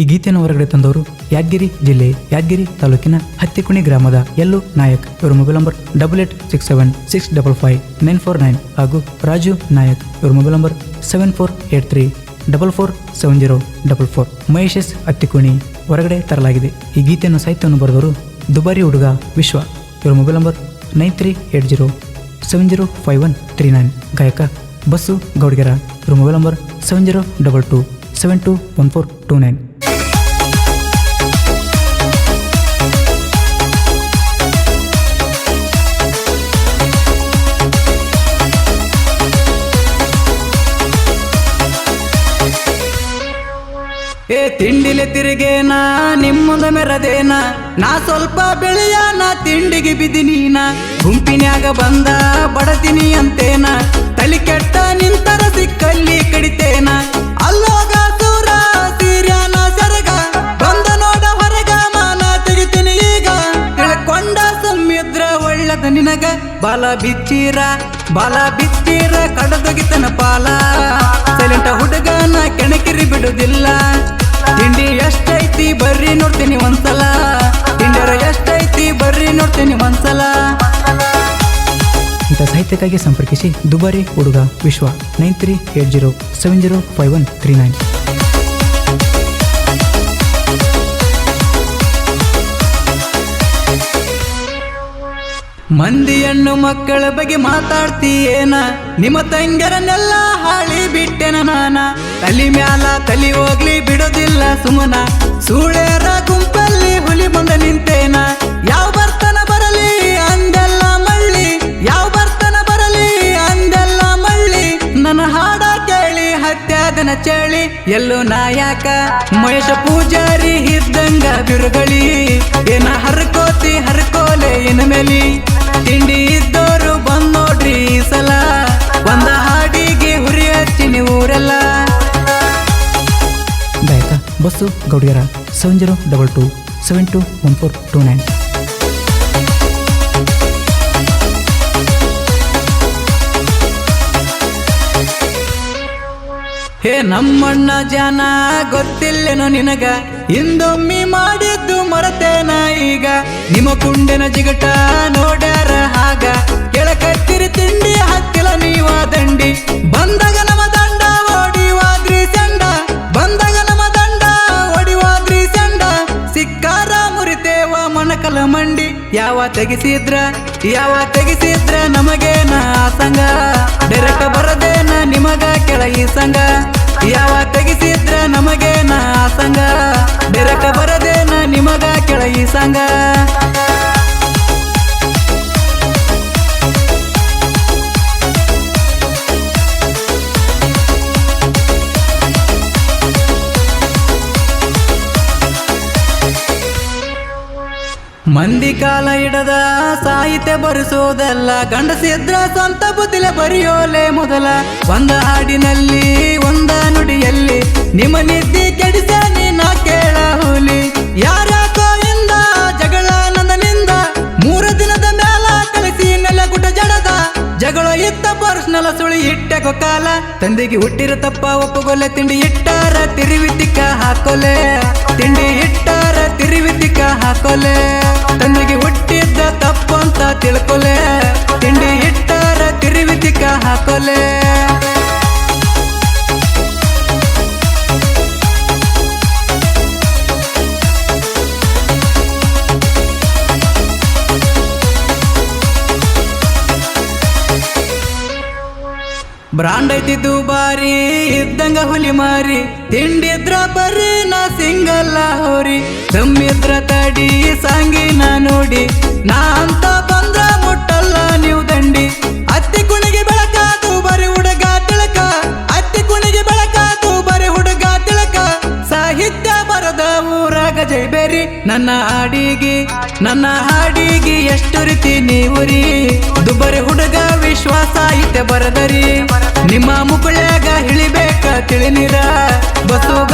ಈ ಗೀತೆಯನ್ನು ಹೊರಗಡೆ ತಂದವರು ಯಾದಗಿರಿ ಜಿಲ್ಲೆ ಯಾದಗಿರಿ ತಾಲೂಕಿನ ಹತ್ತಿಕುಣಿ ಗ್ರಾಮದ ಯಲ್ಲು ನಾಯಕ್. ಇವರ mobile number double eight six seven six double five nine four nine ಹಾಗೂ ರಾಜು ನಾಯಕ್. ಇವರ mobile number seven four eight three double four seven zero double four. ಮಹೇಶಸ್ Hattikuni ಹೊರಗಡೆ ತರಲಾಗಿದೆ. ಈ ಗೀತೆಯನ್ನು ಸಾಹಿತ್ಯವನ್ನು ಬರೆದವರು ದುಬಾರಿ ಹುಡುಗ ವಿಶ್ವ. ಇವರ mobile number nine three eight zero seven zero five one three nine. ಗಾಯಕ ಬಸ್ಸು ಗೌಡ್ಗೆರ. ಇವರ mobile number seven zero double two seven two one four two nine. ತಿಂಡಿಲೆ ತಿರುಗೇನ, ನಿಮ್ಮದ ಮೆರದೇನ? ನಾ ಸ್ವಲ್ಪ ಬೆಳೆಯ, ನಾ ತಿಂಡಿಗೆ ಬಿದಿನೀನ ಗುಂಪಿನ್ಯಾಗ ಬಂದ ಬಡತಿನಿ ಅಂತೇನ ತಲಿ ಕೆಟ್ಟ ನಿಂತರ ಸಿಕ್ಕಲ್ಲಿ ಕಡಿತೇನ? ಅಲ್ಲೋಗ ದೂರ ಸೀರ್ಯಾನ ಸರಗ, ಬಂದ ನೋಡ ಹೊರಗ ಮಾನ ತೆಗಿತೀನಿ ಈಗ. ತಿಳ್ಕೊಂಡ ಸಮುದ್ರ ಒಳ್ಳದ ನಿನಗ? ಬಲ ಬಿಚ್ಚೀರ, ಬಲ ಬಿಚ್ಚಿರ, ಕಡದೊಗಿತನ ಪಾಲ. ಸೈಲೆಂಟ ಹುಡುಗನ ಕೆಣಕಿರಿ ಬಿಡುದಿಲ್ಲ. ತಿಂಡಿ ಎಷ್ಟೈತಿ ಬರ್ರಿ ನೋಡ್ತೀನಿ ಒಂದ್ಸಲ. ತಿಂಡಿಯರ ಎಷ್ಟೈತಿ ಬರ್ರಿ ನೋಡ್ತೀನಿ ಒಂದ್ಸಲ. ಇಂಥ ಸಾಹಿತ್ಯಕ್ಕಾಗಿ ಸಂಪರ್ಕಿಸಿ ದುಬಾರಿ ಹುಡುಗ Vishwa nine three eight zero seven zero five one three nine. ಮಂದಿ ಹೆಣ್ಣು ಮಕ್ಕಳ ಬಗ್ಗೆ ಮಾತಾಡ್ತೀಯೇನ? ನಿಮ್ಮ ತಂಗರನ್ನೆಲ್ಲ ಹಾಳಿ ಬಿಟ್ಟೆನ ನಾನ? ತಲಿ ಮ್ಯಾಲ ತಲಿ ಹೋಗ್ಲಿ ಬಿಡೋದಿಲ್ಲ ಸುಮನ. ಸೂಳೆರ ಗುಂಪಲ್ಲಿ ಹುಲಿ ಬಂದ ನಿಂತೇನ? ಯಾವ ಬರ್ತನ ಬರಲಿ ಅಂದೆಲ್ಲ ಮಳ್ಳಿ. ಯಾವ ಬರ್ತನ ಬರಲಿ ಅಂದೆಲ್ಲ ಮಳ್ಳಿ. ನನ್ನ ಹಾಡ ಕೇಳಿ ಹತ್ಯಾದನ ಚಳಿ. ಎಲ್ಲೋ ನಾಯಕ ಮಹೇಶ ಪೂಜಾರಿ ಇದ್ದಂಗ ಬಿರುಗಳಿ. ಏನ ಹರ್ಕೋತಿ ಹರ್ಕೋಲೆ ಏನ Basu ಗೌಡಿಯರ seven zero double two seven two one four two nine ಹೇ ನಮ್ಮಣ್ಣ ಜನ, ಗೊತ್ತಿಲ್ಲೇನೋ ನಿನಗ? ಹಿಂದೊಮ್ಮಿ ಮಾಡಿದ್ದು ಮರತೇನ ಈಗ? ನಿಮ್ಮ ಕುಂಡಿನ ಜಿಗಟ ನೋಡ್ಯಾರ ಹಾಗ? ತೆಗಿಸಿದ್ರ, ಯಾವ ತೆಗಿಸಿದ್ರ ನಮಗೇನ ಸಂಘ ಡೈರೆಕ್ಟ್ ಬರದೇನ ನಿಮಗ ಕೆಳಗಿ ಸಂಗ? ಯಾವ ತೆಗಿಸಿದ್ರ ನಮಗೇನ ಸಂಘ ಡೈರೆಕ್ಟ್ ಬರದೇನ ನಿಮಗ ಕೆಳಗಿ ಸಂಗ? ಮಂದಿ ಕಾಲ ಇಡದ ಸಾಹಿತ್ಯ ಬರೆಸೋದಲ್ಲ, ಗಂಡಸಿದ್ರ ಸ್ವಂತ ಬುದ್ಧಿಲೆ ಬರೆಯೋಲೆ ಮೊದಲ. ಒಂದ ಹಾಡಿನಲ್ಲಿ, ಒಂದ ನುಡಿಯಲ್ಲಿ, ನಿಮ್ಮ ನಿದ್ದೆ ಕೆಡಿಸ ನೀನ ಕೇಳ ಹುಲಿ. ಯಾರ ಇಂದ, ಜಗಳ ನಂದನಿಂದ, ಮೂರು ದಿನದ ಮೇಲ ಕಳಿಸಿ ನೆಲಗುಟ ಜಡದ. ಜಗಳ ಇತ್ತ ಪರ್ಸ್ನಲ ಸುಳಿ ಇಟ್ಟೆ ಕಾಲ ತಂದೆಗೆ ಹುಟ್ಟಿರ ತಪ್ಪ ಒಪ್ಪುಗೊಲೆ ತಿಂಡಿ ಇಟ್ಟಾರ ತಿರುವಿತಿಕ ಹಾಕೊಲೆ. ತಿಂಡಿ ಬ್ರಾಂಡ್ ಐತಿ ದುಬಾರಿ, ಇದ್ದಂಗ ಹುಲಿ ಮಾರಿ. ತಿಂಡಿದ್ರ ಬರ್ರಿ, ನಾ ಸಿಂಗಲ್ಲ ಹೋರಿ. ತಮ್ಮಿದ್ರ ತಡಿ, ಸಾಂಗಿನ ನೋಡಿ. ನಾ ಅಂತ ಜೈಬೇರಿ ನನ್ನ ಹಾಡಿಗೆ ನನ್ನ ಹಾಡಿಗೆ ಎಷ್ಟು ರೀತಿ ನೀವುರಿ ದುಬರಿ ಹುಡುಗ ವಿಶ್ವಾಸ ಐತೆ ಬರದರಿ. ನಿಮ್ಮ ಮುಗುಳ್ಯಾಗ ಇಳಿಬೇಕ ತಿಳಿನಿರ? ಮಾಡಿರ